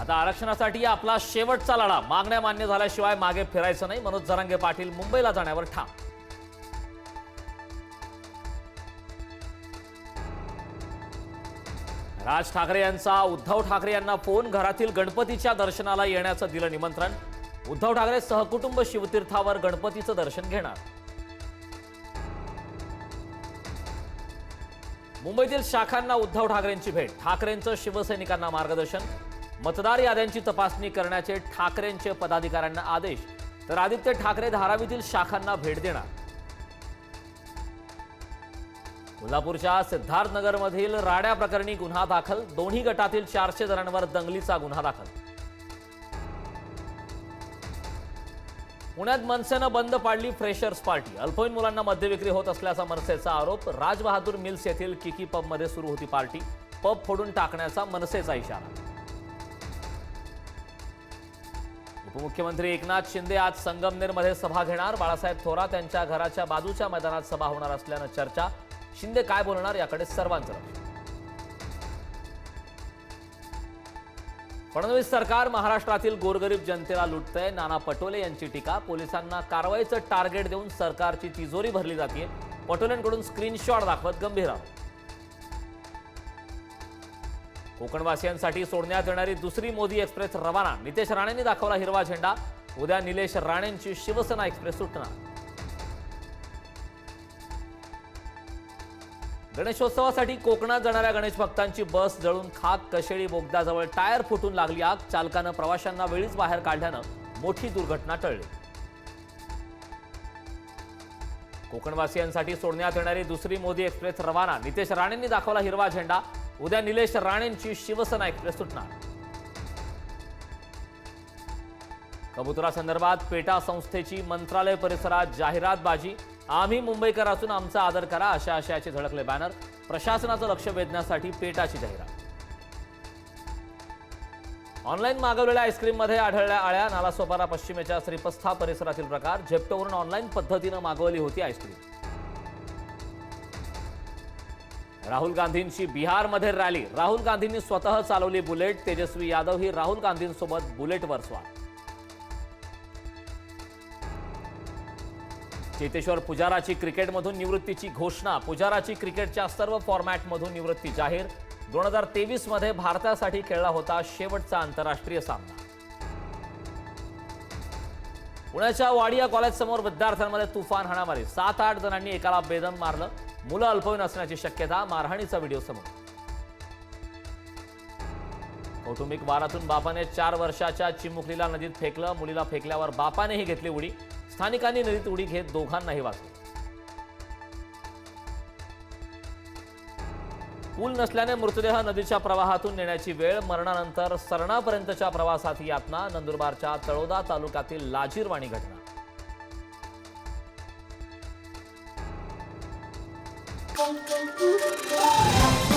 आता आरक्षणासाठी आपला शेवटचा लढा. मागण्या मान्य झाल्याशिवाय मागे फिरायचं नाही. मनोज जरांगे पाटील मुंबईला जाण्यावर ठाम. राज ठाकरे यांचा उद्धव ठाकरे यांना फोन. घरातील गणपतीच्या दर्शनाला येण्याचं दिलं निमंत्रण. उद्धव ठाकरे सहकुटुंब शिवतीर्थावर गणपतीचं दर्शन घेणार. मुंबईतील शाखांना उद्धव ठाकरेंची भेट. ठाकरेंचं शिवसैनिकांना मार्गदर्शन. मतदार याद्यांची तपासणी करण्याचे ठाकरेंचे पदाधिकाऱ्यांना आदेश तर आदित्य ठाकरे धारावीतील शाखांना भेट देणार. कोल्हापूरच्या सिद्धार्थनगरमधील राड्या प्रकरणी गुन्हा दाखल दोन्ही गटातील चारशे जणांवर दंगलीचा गुन्हा दाखल. पुण्यात मनसेनं बंद पाडली फ्रेशर्स पार्टी अल्पवयीन मुलांना मद्यविक्री होत असल्याचा मनसेचा आरोप राजबहादूर मिल्स येथील किकी पबमध्ये सुरू होती पार्टी पब फोडून टाकण्याचा मनसेचा इशारा. उपमुख्यमंत्री एकनाथ शिंदे आज संगमनेरमध्ये सभा घेणार. बाळासाहेब थोरात यांच्या घराच्या बाजूच्या मैदानात सभा होणार असल्यानं चर्चा. शिंदे काय बोलणार याकडे सर्वांचं लक्ष. फडणवीस सरकार महाराष्ट्रातील गोरगरीब जनतेला लुटतंय. नाना पटोले यांची टीका. पोलिसांना कारवाईचं टार्गेट देऊन सरकारची तिजोरी भरली जाते पटोलेंकडून स्क्रीनशॉट दाखवत गंभीर आहोत कोकणवासियांसाठी सोडण्यात येणारी दुसरी मोदी एक्सप्रेस रवाना. नितेश राणेंनी दाखवला हिरवा झेंडा. उद्या निलेश राणेंची शिवसेना एक्सप्रेस सुटणार. गणेशोत्सवासाठी कोकणात जाणाऱ्या गणेश भक्तांची बस जळून खाक कशेळी बोगद्याजवळ टायर फुटून लागली आग. चालकानं प्रवाशांना वेळीच बाहेर काढल्यानं मोठी दुर्घटना टळली. कोकणवासियांसाठी सोडण्यात येणारी दुसरी मोदी एक्सप्रेस रवाना. नितेश राणेंनी दाखवला हिरवा झेंडा. उद्या निलेश राणेंची शिवसेना एक्सप्रेस सुटणार कबुतरासंदर्भात पेटा संस्थेची मंत्रालय परिसरात जाहिरात बाजी आम्ही मुंबईकर असून आमचा आदर करा अशा आशयाचे झळकले बॅनर. प्रशासनाचं लक्ष वेधण्यासाठी पेटाची जाहिरात. ऑनलाईन मागवलेल्या आईस्क्रीममध्ये आढळल्या आळ्या नालासोपारा पश्चिमेच्या श्रीपस्था परिसरातील प्रकार. झेप्टोवरून ऑनलाईन पद्धतीनं मागवली होती आईस्क्रीम. राहुल गांधींची बिहारमध्ये रॅली. राहुल गांधींनी स्वतः चालवली बुलेट. तेजस्वी यादव ही राहुल गांधींसोबत बुलेटवर स्वार. चेतेश्वर पुजाराची क्रिकेटमधून निवृत्तीची घोषणा. पुजाराची क्रिकेटच्या सर्व फॉर्मॅटमधून निवृत्ती जाहीर. दोन हजार तेवीसमध्ये भारतासाठी खेळला होता शेवटचा आंतरराष्ट्रीय सामना. पुण्याच्या वाडिया कॉलेज समोर विद्यार्थ्यांमध्ये तुफान हाणामारी. सात आठ जणांनी एकाला बेदम मारलं. मुलं अल्पवयीन असण्याची शक्यता मारहाणीचा व्हिडिओ समोर. कौटुंबिक वारातून बापाने चार वर्षाच्या चिमुकलीला नदीत फेकलं. मुलीला फेकल्यावर बापानेही घेतली उडी. स्थानिकांनी नदीत उडी घेत दोघांनाही वाचलं. पूल नसल्याने मृतदेह नदीच्या प्रवाहातून नेण्याची वेळ मरणानंतर सरणापर्यंतच्या प्रवासात यातना नंदुरबारच्या तळोदा तालुक्यातील लाजीरवाणी घटना Thank you.